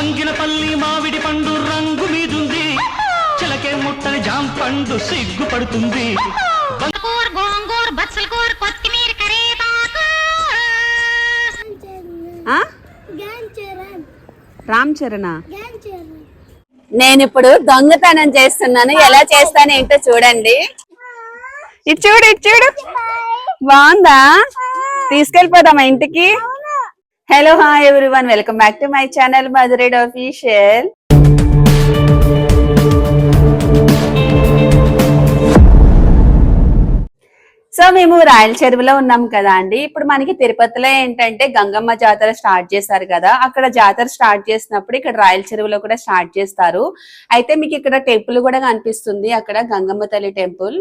అంగినపల్లి మామిడి పండు రంగు మీదుంది. చిలకే ముట్టని జాం పండు సిగ్గుపడుతుంది. గోంగూర కొత్తిమీర కరేపాకు? జ్ఞాన్ చరణ్. రామ్ చరణా? నేను ఇప్పుడు దొంగతనం చేస్తున్నాను. ఎలా చేస్తాను ఏంటో చూడండి. ఇటు చూడు ఇటు చూడు. బాగుందా? తీసుకెళ్ళిపోదామా ఇంటికి? Hello hi everyone welcome back to my channel మధురేడ్ official so మేము రాయల చెరువులో ఉన్నాం కదా అండి. ఇప్పుడు మనకి తిరుపతిలో ఏంటంటే గంగమ్మ జాతర స్టార్ట్ చేశారు కదా. అక్కడ జాతర స్టార్ట్ చేసినప్పుడు ఇక్కడ రాయల చెరువులో కూడా స్టార్ట్ చేస్తారు. అయితే మీకు ఇక్కడ టెంపుల్ కూడా కనిపిస్తుంది. అక్కడ గంగమ్మ తల్లి టెంపుల్.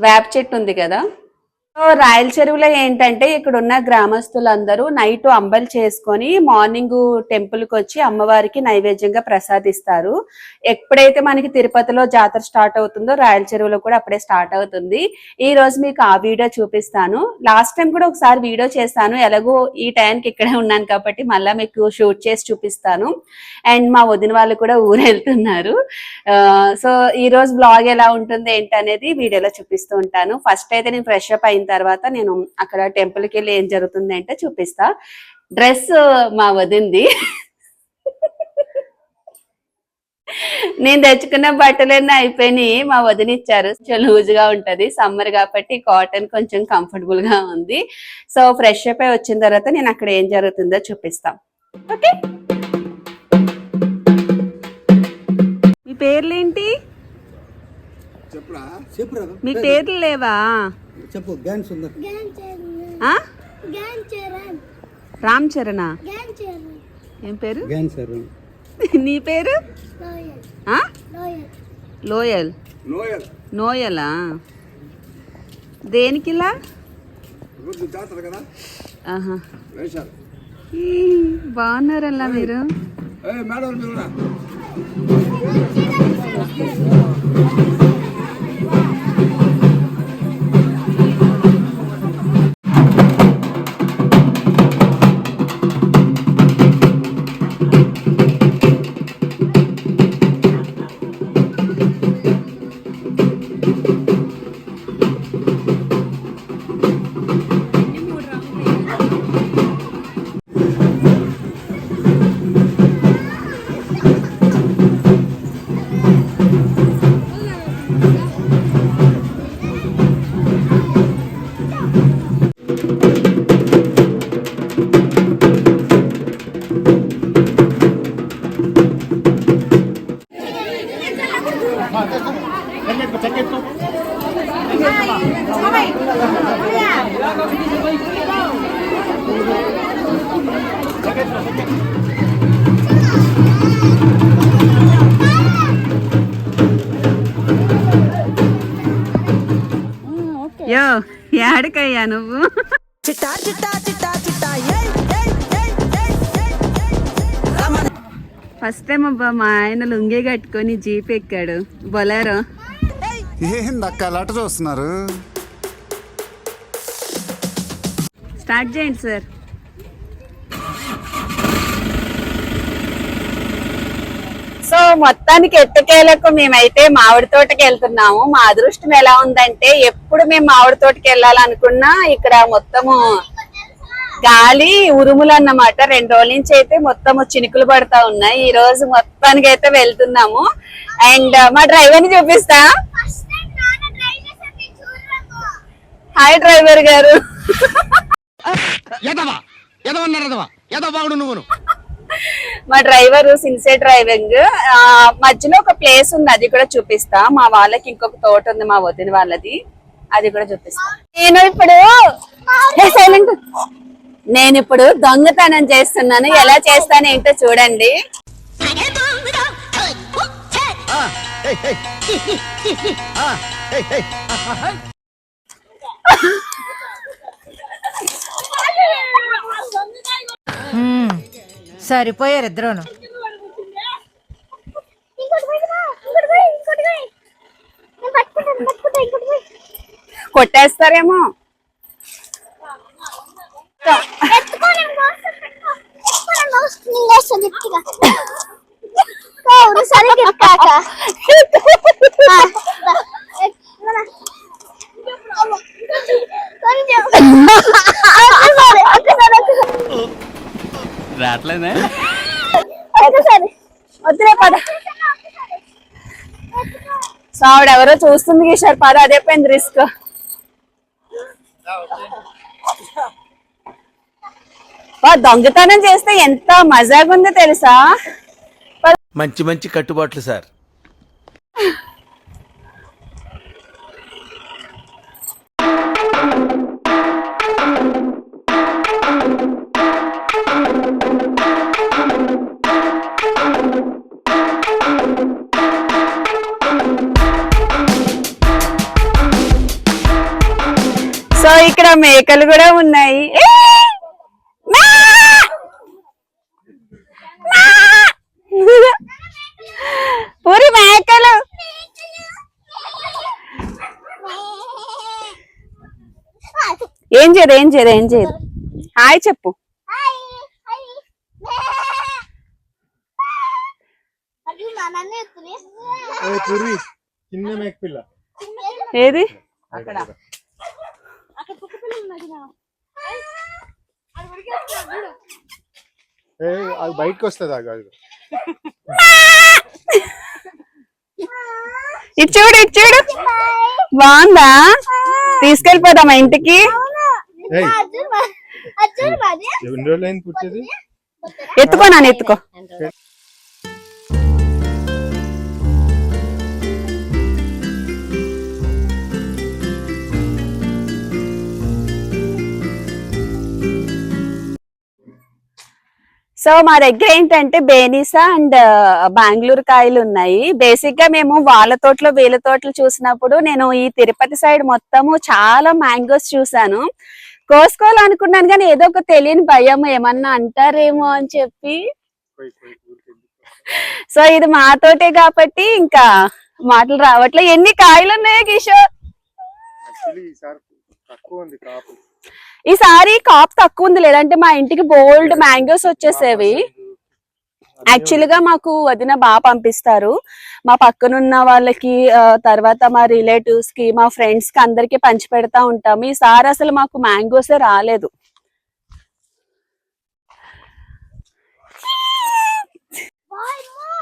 వేప చెట్టు ఉంది కదా. రాయల చెరువులో ఏంటంటే ఇక్కడ ఉన్న గ్రామస్తులందరూ నైట్ అంబలి చేసుకొని మార్నింగ్ టెంపుల్కి వచ్చి అమ్మవారికి నైవేద్యంగా ప్రసాదిస్తారు. ఎప్పుడైతే మనకి తిరుపతిలో జాతర స్టార్ట్ అవుతుందో రాయల చెరువులో కూడా అప్పుడే స్టార్ట్ అవుతుంది. ఈ రోజు మీకు ఆ వీడియో చూపిస్తాను. లాస్ట్ టైం కూడా ఒకసారి వీడియో చేస్తాను. ఎలాగో ఈ టైంకి ఇక్కడే ఉన్నాను కాబట్టి మళ్ళీ మీకు షూట్ చేసి చూపిస్తాను. అండ్ మా వదిన వాళ్ళు కూడా ఊరు వెళ్తున్నారు. సో ఈ రోజు బ్లాగ్ ఎలా ఉంటుంది ఏంటి అనేది వీడియోలో చూపిస్తూ ఉంటాను. ఫస్ట్ అయితే నేను ఫ్రెష్ అప్ అయిన తర్వాత నేను అక్కడ టెంపుల్కి వెళ్ళి ఏం జరుగుతుంది అంటే చూపిస్తా డ్రెస్ మా వదింది. నేను తెచ్చుకున్న బట్టలన్నీ అయిపోయినాయి. మా వదిన ఇచ్చారు. కొంచెం లూజ్గా ఉంటది సమ్మర్ కాబట్టి కాటన్ కొంచెం కంఫర్టబుల్గా ఉంది. సో ఫ్రెష్ అప్ అయి వచ్చిన తర్వాత నేను అక్కడ ఏం జరుగుతుందో చూపిస్తాం. ఓకే మీ పేర్లేంటి? మీ పేర్లు లేవా? చెప్పు జ్ఞాన్ సుందర్. చరణ్. చరణ్. రామ్ చరణా? చరణ్. ఏం పేరు? జ్ఞాన్ సార్ నీ పేరు? లోయల్. ఆ? లోయల్. లోయల్. లోయల్. నోయలా దేనికిలా? బాగున్నారల్లా మీరు? మేడం యో ఏడకయ్యా నువ్వు? చిట్టా చిట్టా చిట్టా చిట్టా ఏయ్ ఏయ్ ఏయ్ ఏయ్ ఏయ్ ఏయ్ ఫస్ట్ టైం అబ్బా మా ఆయన లుంగి కట్టుకొని జీప్ ఎక్కాడు. బొలారో. ఏందక్క చూస్తున్నారు? స్టార్ట్ చేయండి సార్ సో మొత్తానికి ఎత్తుకేలకు మేమైతే మామిడి తోటకి వెళ్తున్నాము. మా అదృష్టం ఎలా ఉందంటే ఎప్పుడు మేము మామిడి తోటకి వెళ్ళాలనుకున్నా ఇక్కడ మొత్తము గాలి ఉరుములు అన్నమాట రెండు రోజుల నుంచి అయితే మొత్తము చినుకులు పడతా ఉన్నాయి. ఈ రోజు మొత్తానికి అయితే వెళ్తున్నాము. అండ్ మా డ్రైవర్ని చూపిస్తా. హాయ్ డ్రైవర్ గారు. ఎదవా? ఎదవన్నారు ఎదవా ఎదవ బాగుడు నువ్వు మా డ్రైవర్ సిన్సియర్ డ్రైవింగ్. ఆ, మధ్యలో ఒక ప్లేస్ ఉంది అది కూడా చూపిస్తా. మా వాళ్ళకి ఇంకొక తోట ఉంది మా వదిన వాళ్ళది. అది కూడా చూపిస్తా. నేను ఇప్పుడు సైలెంట్ నేను ఇప్పుడు దొంగతనం చేస్తున్నాను. ఎలా చేస్తాను ఏంటో చూడండి. ఇంకోటి పోయి కొట్టేస్తారేమో. ఎత్తుకో నేను మోస్తాను, పెట్టుకో. ఎత్తుకో, నేను మోస్తాను, నేను మోస్తాను, గట్టిగా. అవును సరే కాక కొంచెం ఒక్కసారి ఒక్కసారి ఒక్కసారి రావట్లేదే? వద్దులే పద. సో ఆవిడ ఎవరో చూస్తుంది కిషోర్ పద అదే పోయింది రిస్క్. దొంగతనం చేస్తే ఎంత మజాగా ఉందో తెలుసా మంచి మంచి కట్టుబాట్లు సార్. మేకలు కూడా ఉన్నాయి! ఊరి మేకలు! ఏం చేయదు ఏం చేయదు ఏం చేయదు హాయ్ చెప్పు. అది మా నాన్న ఎత్తుని పూర్వి చిన్న మేక పిల్ల ఏది? అక్కడ కుక్క పిల్ల ఉన్నది నా ఏ, అది బయటకు వస్తుంది ఆ గాజు. ఇచ్చుడు ఇచ్చుడు బాగుందా? తీసుకెళ్ళిపోదామా ఇంటికి? ఏయ్. అర్జున్ మా- అయింది పుట్టేది? ఎత్తుకో నాన్న ఎత్తుకో. సో మా దగ్గర ఏంటంటే బేనిసా అండ్ బెంగళూరు కాయలు ఉన్నాయి. బేసిక్గా మేము వాళ్ళ తోటలో వీళ్ళ తోటలు చూసినప్పుడు నేను ఈ తిరుపతి సైడ్ మొత్తము చాలా మ్యాంగోస్ చూసాను కోసుకోవాలనుకున్నాను కానీ ఏదో ఒక తెలియని భయం ఏమన్నా అంటారేమో అని చెప్పి? సో ఇది మా తోటే కాబట్టి ఇంకా మాటలు రావట్లే. ఎన్ని కాయలు ఉన్నాయో కిషోర్? తక్కువ ఉంది కాపు. ఈసారి కాప్ తక్కువ ఉంది లేదంటే మా ఇంటికి బోల్డ్ మ్యాంగోస్ వచ్చేసేవి. యాక్చువల్గా మాకు వదిన బాగా పంపిస్తారు. మా పక్కనున్న వాళ్ళకి తర్వాత మా రిలేటివ్స్కి మా ఫ్రెండ్స్కి అందరికి పంచి పెడతా ఉంటాము. ఈసారి అసలు మాకు మ్యాంగోసే రాలేదు. వాయ్యమ్మో!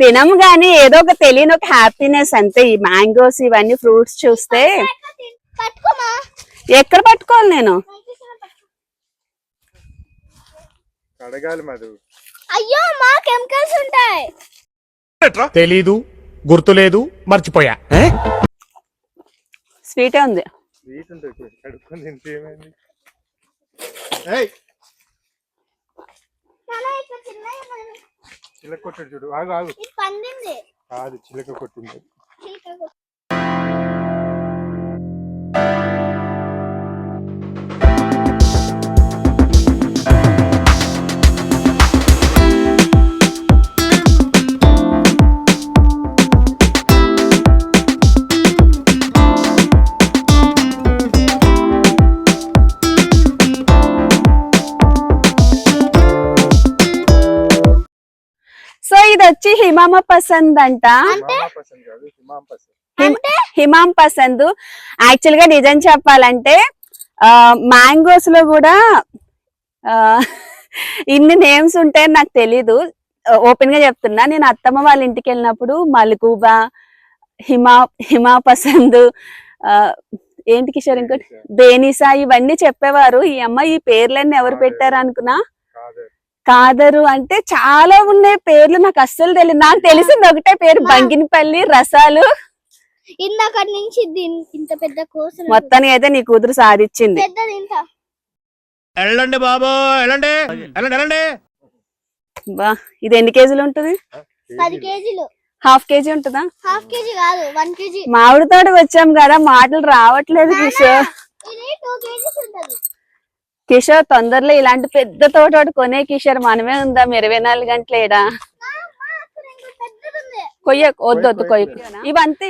తినము గానీ ఏదో ఒక తెలియని ఒక హ్యాపీనెస్ అంతే. ఈ మ్యాంగోస్ ఇవన్నీ ఫ్రూట్స్ చూస్తే ఎక్కడ పట్టుకోవాలి నేను? మధు. అయ్యో మా కెమికల్స్ ఉంటాయి. తెలీదు గుర్తులేదు మర్చిపోయా. స్వీటే ఉంది. స్వీట్ ఉంటుంది. కడుక్కొని తింటే ఏమైంది ఏయ్ నాన్న ఇక్కడ చిన్నగా ఉంది. చిలక కొట్టాడు చూడు. ఆగు ఆగు. కాదు చిలక కొట్టింది. ఇది వచ్చి హిమామ పసంద్ అంట? హిమాం పసంద్. యాక్చువల్గా నిజం చెప్పాలంటే మ్యాంగోస్లో కూడా ఆ, ఇన్ని నేమ్స్ ఉంటాయని నాకు తెలీదు. ఓపెన్గా చెప్తున్నా నేను అత్తమ్మ వాళ్ళ ఇంటికి వెళ్ళినప్పుడు మల్గూబా హిమా హిమా పసంద్ ఆ, ఏంటి కిషోర్ ఇంకోటి? బేనిసా. ఇవన్నీ చెప్పేవారు. ఈ అమ్మ ఈ పేర్లన్నీ ఎవరు పెట్టారు అనుకున్నా? కాదరు అంటే చాలా ఉన్నాయి పేర్లు నాకు అస్సలు తెలియదు నాకు తెలిసింది ఒకటే పేరు బంగినపల్లి రసాలు. ఇందాక నుంచి ఇంత పెద్ద కోసలు మొత్తానికి అయితే నీ కూతురు సాధించింది. పెద్దది ఇంత వెళ్ళండి బాబు వెళ్ళండి. వెళ్ళండి వెళ్ళండి. బా ఇది ఎన్ని కేజీలు ఉంటుంది? పది కేజీలు. హాఫ్ కేజీ ఉంటుందా? హాఫ్ కేజీ కాదు వన్ కేజీ. మామిడి తోట వచ్చాం కదా మాటలు రావట్లేదు కిషోర్ ఇది టూ కేజీస్ ఉంటది కిషోర్ తొందరలో ఇలాంటి పెద్ద తోట ఒకటి కొనే కిషోర్ మనమే ఉందాం? ఇరవై నాలుగు గంటలేడా కొయ్య వద్దు వద్దు కొయ్య. ఇవంతా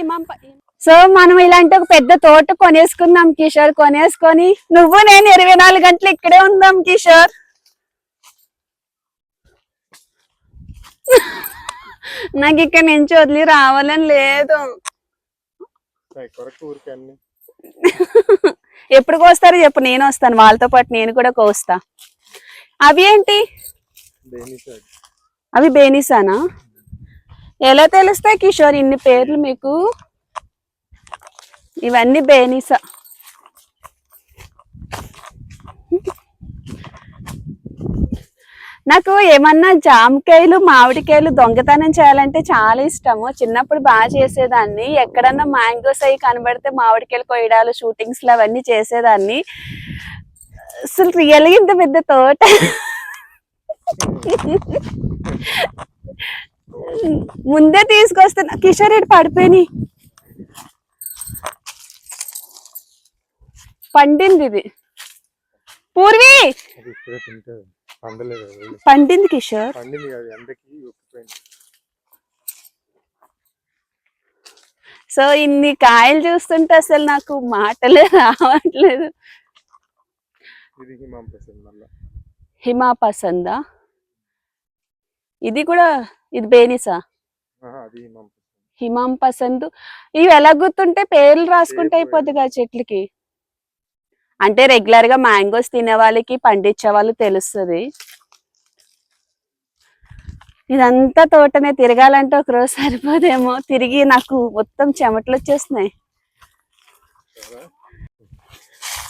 సో మనం ఇలాంటి ఒక పెద్ద తోట కొనేసుకుందాం కిషోర్ కొనేసుకొని నువ్వు నేను ఇరవై నాలుగు గంటలు ఇక్కడే ఉందాం కిషోర్. నాకు ఇక్కడ నుంచి వదిలి రావాలని లేదు. కొరకు ఊరికి అన్ని. ఎప్పుడు కోస్తారు చెప్పు నేను వస్తాను వాళ్ళతో పాటు నేను కూడా కోస్తా. అవి ఏంటి? అవి బేనిసానా? ఎలా తెలుస్తాయి కిషోర్ ఇన్ని పేర్లు మీకు? ఇవన్నీ బేనిసా. నాకు ఏమన్నా జామకాయలు మామిడికాయలు దొంగతనం చేయాలంటే చాలా ఇష్టము. చిన్నప్పుడు బాగా చేసేదాన్ని. ఎక్కడన్నా మ్యాంగోస్ అవి కనబడితే మామిడికాయలు కొయ్యడాలు షూటింగ్స్లు అవన్నీ చేసేదాన్ని. అసలు రియల్గా ఇంత పెద్ద తోట. ముందే తీసుకొస్తున్నా. కిషోర్ రెడ్డి పడిపోయినాయి. పండింది ఇది. పూర్వీ! పండింది కిషోర్. సో ఇన్ని కాయలు చూస్తుంటే అసలు నాకు మాటలే రావట్లేదు. హిమాం పసంద్ ఇది కూడా ఇది బేనిసా? హిమాం పసంద్ హిమాం పసంద్ ఇవి ఎలా గుర్తుంటే పేర్లు రాసుకుంటే అయిపోద్ది కదా చెట్లకి. అంటే రెగ్యులర్గా మ్యాంగోస్ తినే వాళ్ళకి పండించే వాళ్ళు తెలుస్తుంది. ఇదంతా తోటనే తిరగాలంటే ఒక రోజు సరిపోదేమో. తిరిగి నాకు మొత్తం చెమటలు వచ్చేస్తున్నాయి.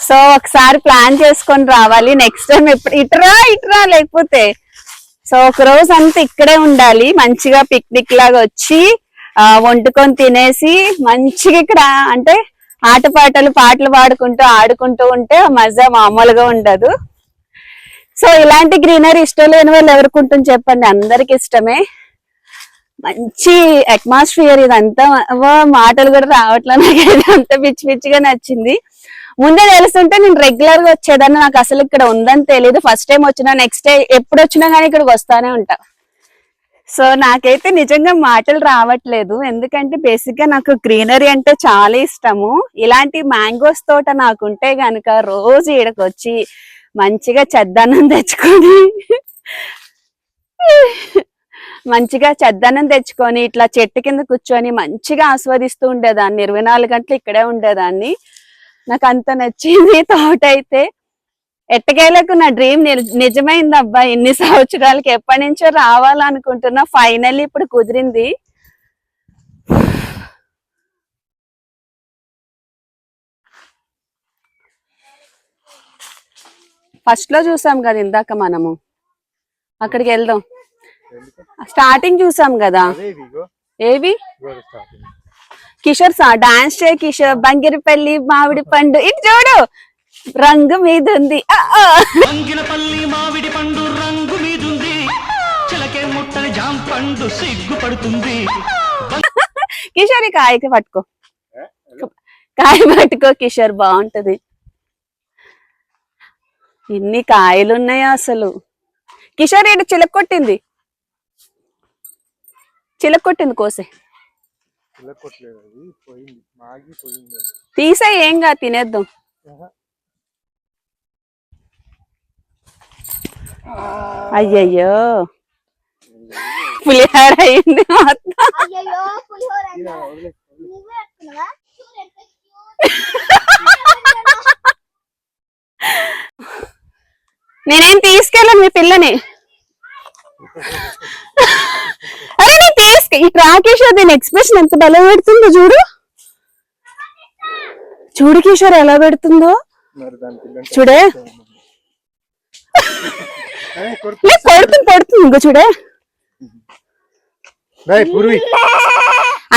సో ఒకసారి ప్లాన్ చేసుకొని రావాలి. నెక్స్ట్ టైం ఎప్పుడు ఇటురా ఇటురా లేకపోతే. సో ఒక రోజు అంతా ఇక్కడే ఉండాలి. మంచిగా పిక్నిక్ లాగా వచ్చి వండుకొని తినేసి మంచిగా ఇక్కడ అంటే ఆటపాటలు పాటలు పాడుకుంటూ ఆడుకుంటూ ఉంటే మజా మామూలుగా ఉండదు. సో ఇలాంటి గ్రీనరీ ఇష్టం లేని వాళ్ళు ఎవరికి చెప్పండి? అందరికి ఇష్టమే. మంచి అట్మాస్ఫియర్ ఇదంతా. మాటలు కూడా రావట్లేదు నాకు అంత పిచ్చి పిచ్చిగా నచ్చింది. ముందే తెలుస్తుంటే నేను రెగ్యులర్గా వచ్చేదాన్ని. నాకు అసలు ఇక్కడ ఉందని తెలియదు ఫస్ట్ టైం వచ్చినా నెక్స్ట్ డే ఎప్పుడు వచ్చినా కానీ ఇక్కడికి వస్తానే ఉంటా. సో నాకైతే నిజంగా మాటలు రావట్లేదు. ఎందుకంటే బేసిక్గా నాకు గ్రీనరీ అంటే చాలా ఇష్టము. ఇలాంటి మ్యాంగోస్ తోట నాకుంటే గనక రోజు ఈడకి వచ్చి మంచిగా చెద్దన్నం తెచ్చుకొని మంచిగా చెద్దన్నం తెచ్చుకొని ఇట్లా చెట్టు కింద కూర్చొని మంచిగా ఆస్వాదిస్తూ ఉండేదాన్ని. ఇరవై నాలుగు గంటలు ఇక్కడే ఉండేదాన్ని. నాకు అంత నచ్చింది తోట అయితే ఎట్టకేలకు నా డ్రీమ్ నిజమైంది అబ్బా ఇన్ని సంవత్సరాలకి ఎప్పటి నుంచో రావాలనుకుంటున్నా. ఫైనల్లీ ఇప్పుడు కుదిరింది. ఫస్ట్లో చూసాం కదా ఇందాక మనము. అక్కడికి వెళ్దాం. స్టార్టింగ్ చూసాం కదా. ఏవి? కిషోర్ సా డాన్స్ చేయ కిషోర్. బంగిరిపల్లి మామిడి పండు ఇటు చూడు. రంగు మీద ఉంది మామిడి పండు రంగు మీదుంది. చిలకే ముట్టని జాంపండు సిగ్గుపడుతుంది. కిషోర్ ఈ కాయకి పట్టుకో. కాయ పట్టుకో కిషోర్ బాగుంటది. ఇన్ని కాయలు ఉన్నాయా అసలు? కిషోర్ ఇటు చిలక కొట్టింది. చిలక కొట్టింది కోసే. తీసే ఏం కాదు తినేద్దాం. అయ్యయ్యో. పులిహార అయింది మొత్తం. నేనేం తీసుకెళ్ళను మీ పిల్లని? అరే నేను తీసుకు ఈ రాకేశ్వర్ దీని ఎక్స్ప్రెషన్ ఎంత బలం పెడుతుందో చూడు. చూడు కిషోర్ ఎలా పెడుతుందో. చూడే. కొడుతుంది కొడుతుంది ఇంకో చూడే. రేయ్, పూర్వి.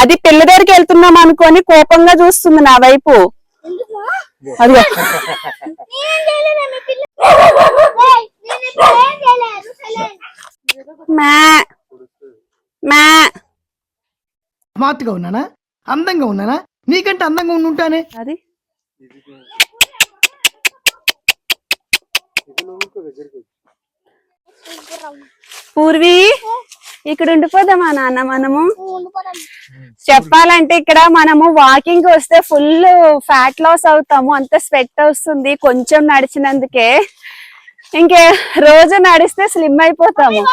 అది పిల్ల దగ్గరికి వెళ్తున్నాం అనుకొని కోపంగా చూస్తుంది నా వైపు. మ్యా స్మార్ట్గా ఉన్నానా? అందంగా ఉన్నానా? నీకంటే అందంగా ఉండి ఉంటానే అది? ఇది నువ్వు ఇంకో దగ్గరికి వచ్చి. పూర్వి ఇక్కడ ఉండిపోదామా నాన్న మనము? చెప్పాలంటే ఇక్కడ మనము వాకింగ్ వస్తే ఫుల్ ఫ్యాట్ లాస్ అవుతాము. అంత స్వెట్ వస్తుంది. కొంచెం నడిచినందుకే. ఇంకే రోజు నడిస్తే స్లిమ్ అయిపోతాము?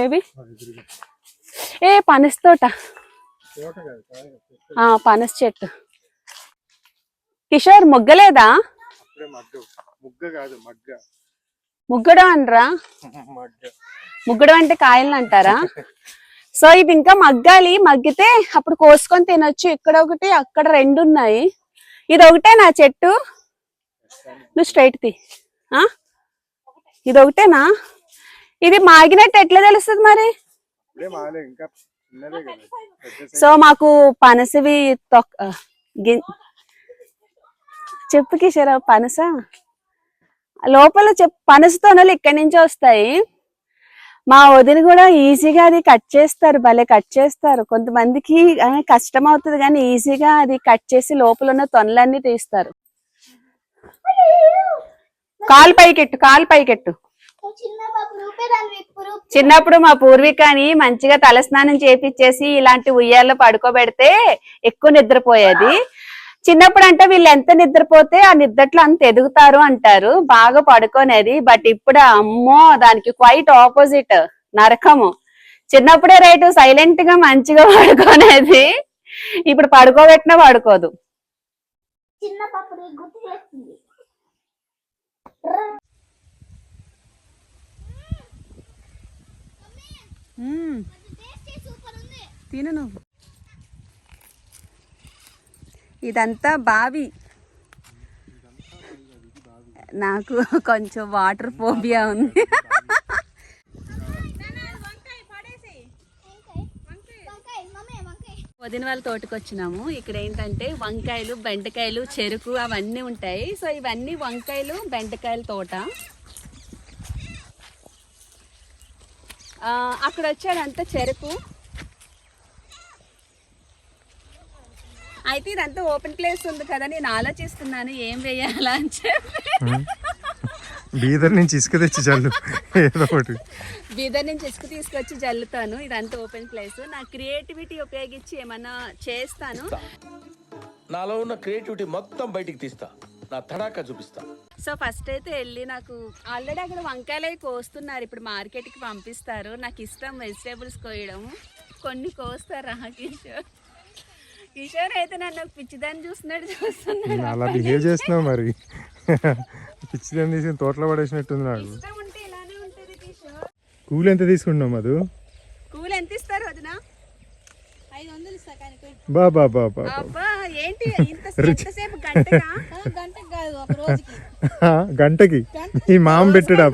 ఏవి? ఏ పనస తోట. ఆ పనస చెట్టు. కిషోర్ ముగ్గలేదా? అప్పుడే మగ్గ. ముగ్గ కాదు మగ్గ. ముగ్గడం అనరా? మగ్గ. ముగ్గడం అంటే కాయలు అంటారా? సో ఇది ఇంకా మగ్గాలి. మగ్గితే అప్పుడు కోసుకొని తినొచ్చు. ఇక్కడ ఒకటి అక్కడ రెండు ఉన్నాయి. ఇది ఒకటే నా చెట్టు. నువ్వు స్ట్రైట్ తీ. ఆ? ఇది ఒకటేనా? ఇది మాగినట్టు ఎట్లా తెలుస్తుంది మరి? సో మాకు పనసవి తొక్ ఆ, గిన్- చెప్పు కిషోర్ పనస? లోపల చెప్ పనస తొనలు ఇక్కడి నుంచి వస్తాయి. మా వదిన కూడా ఈజీగా అది కట్ చేస్తారు భలే కట్ చేస్తారు. కొంతమందికి కష్టం అవుతుంది కానీ ఈజీగా అది కట్ చేసి లోపల ఉన్న తొనలన్నీ తీస్తారు. కాలు పైకెట్టు కాలు పైకెట్టు. చిన్నప్పుడు మా పూర్వీకాని మంచిగా తలస్నానం చేపిచ్చేసి ఇలాంటి ఉయ్యాల్లో పడుకోబెడితే ఎక్కువ నిద్రపోయేది. చిన్నప్పుడు అంటే వీళ్ళు ఎంత నిద్రపోతే ఆ నిద్రలో అంత ఎదుగుతారు అంటారు. బాగా పడుకోనేది. బట్ ఇప్పుడు అమ్మో దానికి క్వైట్ ఆపోజిట్ నరకము. చిన్నప్పుడే రైట్ సైలెంట్గా మంచిగా పడుకోనేది. ఇప్పుడు పడుకోబెట్టినా పడుకోదు. తిను నువ్వు. ఇదంతా బావి. నాకు కొంచెం వాటర్ ఫోబియా ఉంది. వదిన వాళ్ళ తోటకు వచ్చినాము. ఇక్కడ ఏంటంటే వంకాయలు బెండకాయలు చెరుకు అవన్నీ ఉంటాయి. సో ఇవన్నీ వంకాయలు బెండకాయల తోట. అక్కడ వచ్చాడంతా చెరుకు. అయితే ఇదంతా ఓపెన్ ప్లేస్ ఉంది కదా నేను ఆలోచిస్తున్నాను ఏం వేయాలా అని చెప్పి. బీదర్ నుంచి ఇసుక తెచ్చి ఏదో ఒకటి. బీదర్ నుంచి ఇసుక తీసుకొచ్చి జల్లుతాను. ఇదంతా ఓపెన్ ప్లేస్. నా క్రియేటివిటీ ఉపయోగించి ఏమన్నా చేస్తాను? నాలో ఉన్న క్రియేటివిటీ మొత్తం బయటికి తీస్తా. నా తడాకా చూపిస్తా. సో ఫస్ట్ అయితే వెళ్ళి నాకు ఆల్రెడీ అక్కడ వంకాయలు అవి కోస్తున్నారు. ఇప్పుడు మార్కెట్కి పంపిస్తారు. నాకు ఇష్టం వెజిటేబుల్స్ కోయడం. కొన్ని కోస్తారు ఆ కిషోర్ అయితే నన్ను పిచ్చిదాన్ని చూస్తున్నాడు చూస్తున్నాడు. అలా బిహేవ్ చేస్తున్నావు మరి. పిచ్చిదని తీసి తోటలో పడేసినట్టుంది నాకు. ఇష్టం ఉంటే ఇలానే ఉంటుంది కిషోర్ కూలి ఎంత తీసుకుంటున్నావు మధు? కూల్ ఎంత ఇస్తారు వదిన? బా బా బా బా బా. అబ్బా ఏంటి ఇంత ఎంతసేపు గంటగా ఆ, గంటకి ఈ మామ పెట్టడా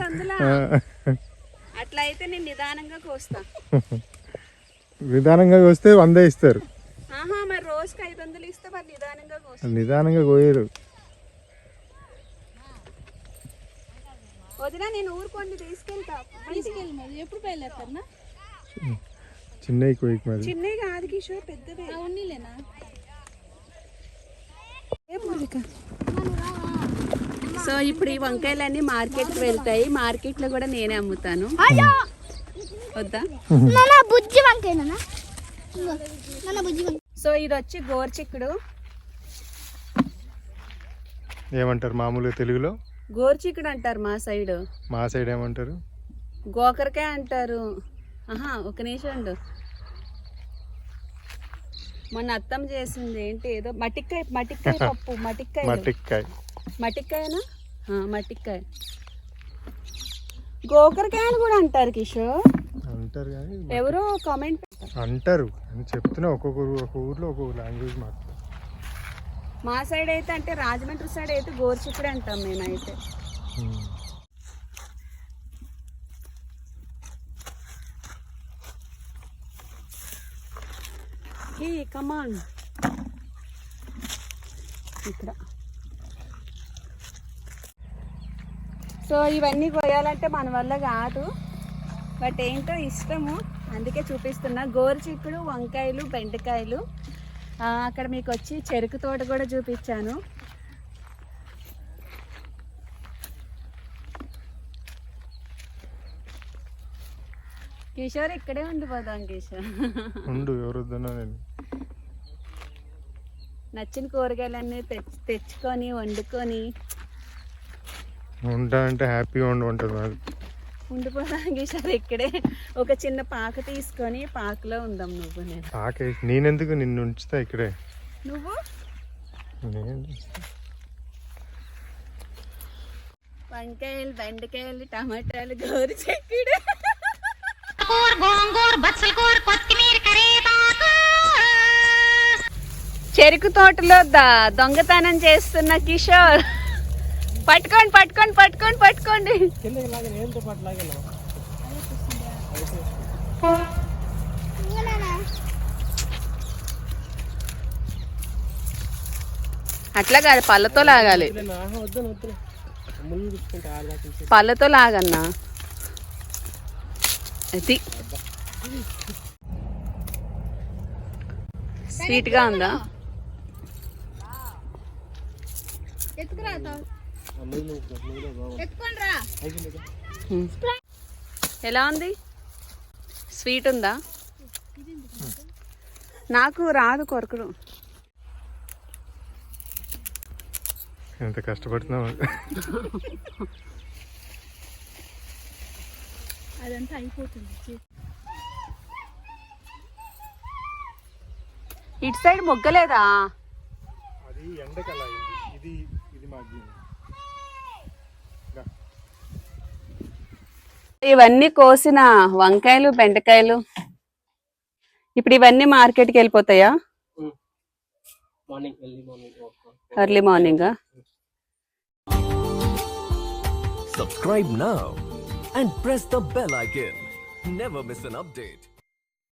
అట్లా అయితే నేను నిదానంగా కోస్తా. నిదానంగా వస్తే వంద ఇస్తారు. ఆహా మరి రోజుకి ఐదు వందలు ఇస్తే మరి నిదానంగా కోస్తా నిదానంగా కోయరు. వదిన నేను ఊరుకోండి తీసుకెళ్తా. తీసుకెళ్ళి మరి. ఎప్పుడు చిన్నవి కోయికి మరి. చిన్నవి కాదు కిషోర్ పెద్దదే ఉన్నీలేనా? సో ఇప్పుడు ఈ వంకాయలన్నీ మార్కెట్కి వెళ్తాయి. మార్కెట్లో కూడా నేనే అమ్ముతాను. వద్దా? బుజ్జి వంకాయ. సో ఇది వచ్చి గోర్చిక్కుడు. ఏమంటారు మామూలుగా తెలుగులో? గోర్చిక్కుడు అంటారు మా సైడ్. మా సైడ్ ఏమంటారు? గోకరకాయ అంటారు. ఆహా ఒక నిమిషం ఉండు. మొన్న అత్తం చేసింది ఏంటి ఏదో? మటిక్కాయ మటిక్కాయ పప్పు మటిక్కాయ మట్టికాయ మటిక్కాయనా మటిక్కాయ గోకరకాయలు కూడా అంటారు కిషోర్. అంటారు కానీ ఎవరో కామెంట్ అంటారు. అని చెప్తున్నా ఒక్కొక్క ఊరు- ఒక్కొక్క ఊర్లో ఒక్కొక్క లాంగ్వేజ్ మాట్లాడతారు మా సైడ్ అయితే అంటే రాజమండ్రి సైడ్ అయితే గోరుచిక్కుడే అంటాం మేమైతే. హే కమాన్ ఇక్కడ. సో ఇవన్నీ కోయాలంటే మన వల్ల కాదు. బట్ ఏంటో ఇష్టము. అందుకే చూపిస్తున్నా. గోరుచిక్కుడు వంకాయలు బెండకాయలు. అక్కడ మీకు వచ్చి చెరుకు తోట కూడా చూపించాను. కిషోర్ ఇక్కడే ఉండిపోదాం కిషోర్. నచ్చిన కూరగాయలన్నీ తెచ్చి తెచ్చుకొని వండుకొని. ఉంటా అంటే హ్యాపీగా ఉండి ఉంటుంది ఉండిపోదాం కిషోర్ ఇక్కడే ఒక చిన్న పాక తీసుకొని పాకలో ఉందాం నువ్వు నేను. ఆకేసి నేనెందుకు నిన్ను ఉంచుతా ఇక్కడే? నువ్వు? నేను. వంకాయలు బెండకాయలు టమాటాలు గోరు చెక్కుడు. కూర గోంగూర బచ్చల కూర కొత్తిమీర కరేపాకు. చెరుకు తోటలో ద దొంగతనం చేస్తున్న కిషోర్. పట్టుకోండి పట్టుకోండి పట్టుకోండి పట్టుకోండి. అట్లా కాదు పళ్ళతో లాగాలి. పళ్ళతో లాగన్నా. అది. స్వీట్గా ఉందా? హ్మ్. ఎలా ఉంది? స్వీట్ ఉందా? నాకు రాదు కొరకడు. ఎంత కష్టపడుతున్నావు? ఇటు సైడ్ మొగ్గలేదా? అది ఎండకలా ఇది ఇది మాకు ఇవన్నీ కోసిన వంకాయలు బెండకాయలు ఇప్పుడు ఇవన్నీ మార్కెట్కి వెళ్ళిపోతాయా? Early morning subscribe now and press the bell icon never miss an update